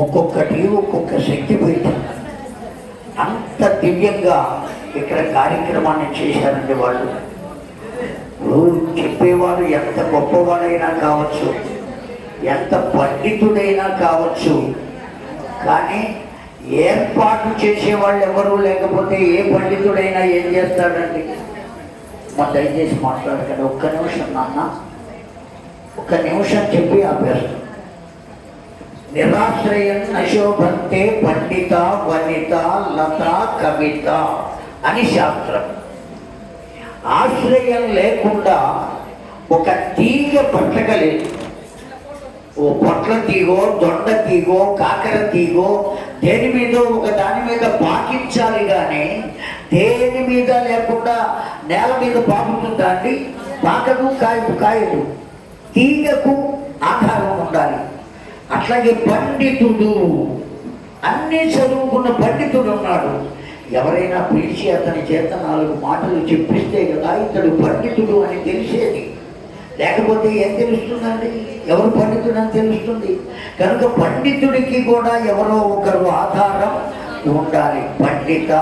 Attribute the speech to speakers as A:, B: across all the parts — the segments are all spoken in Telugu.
A: ఒక్కొక్కటి ఒక్కొక్క శక్తి పీఠం అంత దివ్యంగా ఇక్కడ కార్యక్రమాన్ని చేశారండి వాళ్ళు. ఇప్పుడు చెప్పేవాడు ఎంత గొప్పవాడైనా కావచ్చు ఎంత పండితుడైనా కావచ్చు కానీ ఏర్పాటు చేసేవాళ్ళు ఎవరు లేకపోతే ఏ పండితుడైనా ఏం చేస్తాడండి? మా దయచేసి మాట్లాడకండి. ఒక్క నిమిషం నాన్న. ఒక్క నిమిషం చెప్పి ఆపేస్తాం నిరాశ్రయం నశోభంతే పండిత వనిత లత కవిత అని శాస్త్రం. ఆశ్రయం లేకుండా ఒక తీగ పట్టగలేదు ఓ పొట్ల తీగో దొండ తీగో కాకర తీగో దేని మీద ఒక దాని మీద పాకించాలి కానీ దేని మీద లేకుండా నేల మీద పాకుతుందా అండి? పాకదు కాయదు కాయదు తీగకు ఆధారం ఉండాలి. అట్లాగే పండితుడు అన్నీ చదువుకున్న పండితుడు ఉన్నాడు. ఎవరైనా పిలిచి అతని చేత నాలుగు మాటలు చెప్పిస్తే కదా ఇతడు పండితుడు అని తెలిసేది. లేకపోతే ఏం తెలుస్తుందండి? ఎవరు పండితుడు అని తెలుస్తుంది? కనుక పండితుడికి కూడా ఎవరో ఒకరు ఆధారం ఉండాలి. పండిత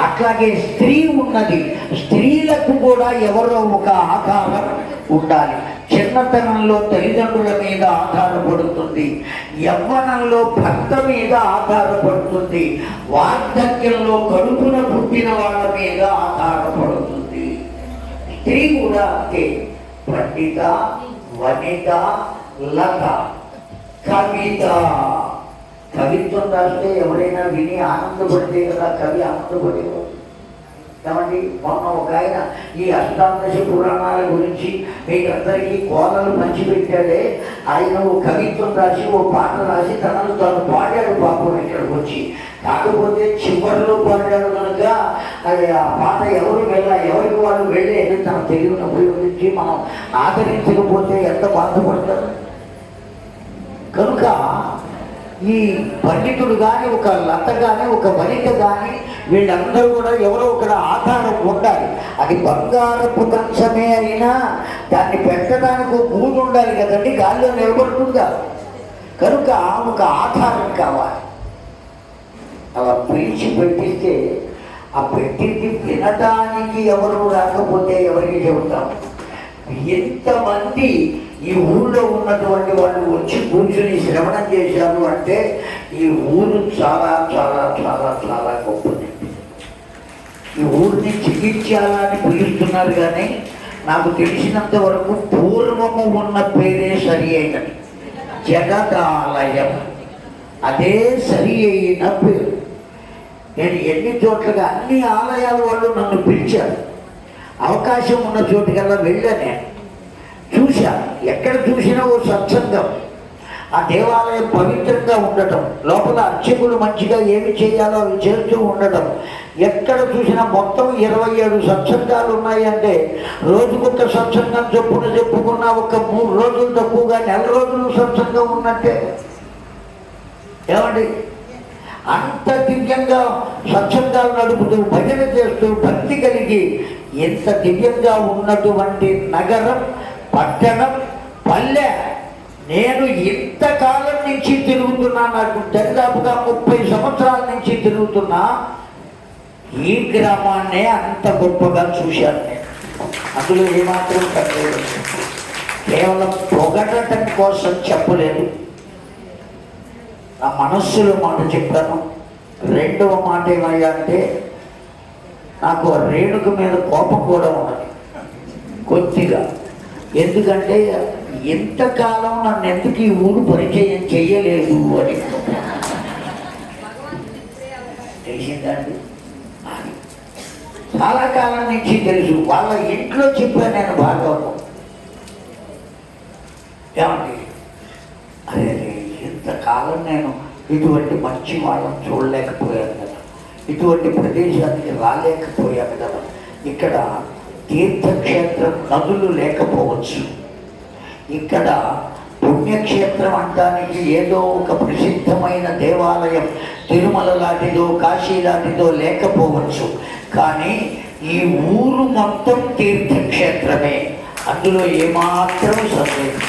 A: అట్లాగే స్త్రీ ఉన్నది. స్త్రీలకు కూడా ఎవరో ఒక ఆధారం ఉండాలి. చిన్నతనంలో తల్లిదండ్రుల మీద ఆధారపడుతుంది. యవ్వనంలో భర్త మీద ఆధారపడుతుంది. వార్ధక్యంలో కడుపున పుట్టిన వాళ్ళ మీద ఆధారపడుతుంది. స్త్రీ కూడా అంతే. పండిత వనిత లత కవిత. కవిత్వం రాస్తే ఎవరైనా విని ఆనందపడితే కదా కవి ఆనందపడేవాడు. ఏమండి? మొన్న ఒక ఆయన ఈ అష్టాదశ పురాణాల గురించి మీకందరికీ కోలలు పంచిపెట్టాడే ఆయన ఓ కవిత్వం రాసి ఓ పాట రాసి తనను తను పాడాడు పాపం ఇక్కడికి వచ్చి. కాకపోతే చివరిలో పాడాడు కనుక అది ఆ పాట ఎవరు వెళ్ళ ఎవరికి వాళ్ళు వెళ్ళే తన తెలివిని ఉపయోగించి మనం ఆదరించకపోతే ఎంత బాధపడతారు? కనుక ఈ పండితుడు కానీ ఒక లత కానీ ఒక వనిత కానీ వీళ్ళందరూ కూడా ఎవరో ఒకరు ఆధారం ఉండాలి. అది బంగారపు కంచమే అయినా దాన్ని పెట్టడానికి ఒక మూడు ఉండాలి కదండి గాలిలో నిలబడుతుందా? కనుక ఒక ఆధారం కావాలి. అలా పిలిచి పెట్టిస్తే ఆ పెట్టింది వినడానికి ఎవరు రాకపోతే ఎవరికి చెబుతాం? ఎంతమంది ఈ ఊళ్ళో ఉన్నటువంటి వాళ్ళు వచ్చి కూర్చుని శ్రవణం చేశారు అంటే ఈ ఊరు చాలా చాలా చాలా చాలా గొప్పది. ఈ ఊరిని చికిత్సాలని పిలుస్తున్నారు కానీ నాకు తెలిసినంత వరకు పూర్వము ఉన్న పేరే సరి అయినది. జగదాలయం. అదే సరి అయిన పేరు. నేను ఎన్ని చోట్లగా అన్ని ఆలయాల వాళ్ళు నన్ను పిలిచారు. అవకాశం ఉన్న చోటుకల్లా వెళ్ళా నేను. చూశాను. ఎక్కడ చూసినా ఓ సత్సంగం ఆ దేవాలయం పవిత్రంగా ఉండటం లోపల అర్చకులు మంచిగా ఏమి చేయాలో అవి చేస్తూ ఉండటం. ఎక్కడ చూసినా మొత్తం ఇరవై ఏడు సత్సంగాలు ఉన్నాయంటే రోజుకొక సత్సంగం చెప్పున చెప్పుకున్న ఒక మూడు రోజులు తక్కువగా నెల రోజులు సత్సంగం ఉన్నట్టే. ఏమండి? అంత దివ్యంగా సత్సంగాలు నడుపుతూ భజన చేస్తూ భక్తి కలిగి ఎంత దివ్యంగా ఉన్నటువంటి నగరం పట్టణం పల్లె నేను ఇంతకాలం నుంచి తిరుగుతున్నా నాకు దరిదాపుగా ముప్పై సంవత్సరాల నుంచి తిరుగుతున్నా ఈ గ్రామాన్నే అంత గొప్పగా చూశాను నేను. అందులో ఏమాత్రం తగ్గలేదు కేవలం పొగడటం కోసం చెప్పలేదు. నా మనస్సులో మాట చెప్పాను. రెండవ మాట ఏమయ్యా అంటే నాకు ఆ రేణుక మీద కోపం కూడా ఉన్నది. కొద్దిగా. ఎందుకంటే ఎంతకాలం నన్ను ఎందుకు ఈ ఊరు పరిచయం చెయ్యలేదు అని. తెలిసిందండి? అది. చాలా కాలం నుంచి తెలుసు. వాళ్ళ ఇంట్లో చెప్పాను నేను భాగవతం ఏమండి? అరే ఎంతకాలం ఇంతకాలం నేను ఇటువంటి మంచి వాళ్ళని చూడలేకపోయాను కదా. ఇటువంటి ప్రదేశానికి రాలేకపోయాను కదా. ఇక్కడ తీర్థక్షేత్రం నదులు లేకపోవచ్చు. ఇక్కడ పుణ్యక్షేత్రం అంటానికి ఏదో ఒక ప్రసిద్ధమైన దేవాలయం తిరుమల లాంటిదో కాశీ లాంటిదో లేకపోవచ్చు. కానీ ఈ ఊరు మొత్తం తీర్థక్షేత్రమే. అందులో ఏమాత్రం సందేహం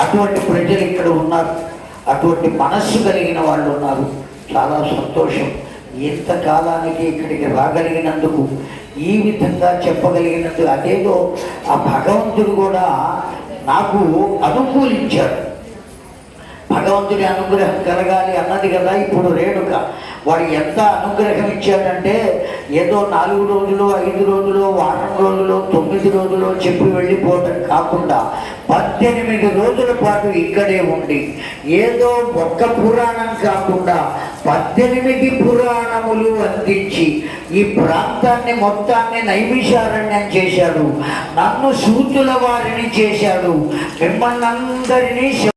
A: అటువంటి ప్రజలు ఇక్కడ ఉన్నారు. అటువంటి మనస్సు కలిగిన వాళ్ళు ఉన్నారు. చాలా సంతోషం. ఇంతకాలానికి ఇక్కడికి రాగలిగినందుకు ఈ విధంగా చెప్పగలిగినందుకు అదేదో ఆ భగవంతుడు కూడా నాకు అనుకూలించాడు. భగవంతుడి అనుగ్రహం కలగాలి అన్నది కదా ఇప్పుడు రేణుక. వాడు ఎంత అనుగ్రహం ఇచ్చాడంటే ఏదో నాలుగు రోజులు ఐదు రోజులు వారం రోజులు తొమ్మిది రోజులు చెప్పి వెళ్ళిపోవటం కాకుండా పద్దెనిమిది రోజుల పాటు ఇక్కడే ఉండి ఏదో ఒక్క పురాణం కాకుండా పద్దెనిమిది పురాణములు అందించి ఈ ప్రాంతాన్ని మొత్తాన్ని నైమిషారణ్యం చేశాడు. నన్ను సూతుల వారిని చేశాడు. మిమ్మల్ని అందరినీ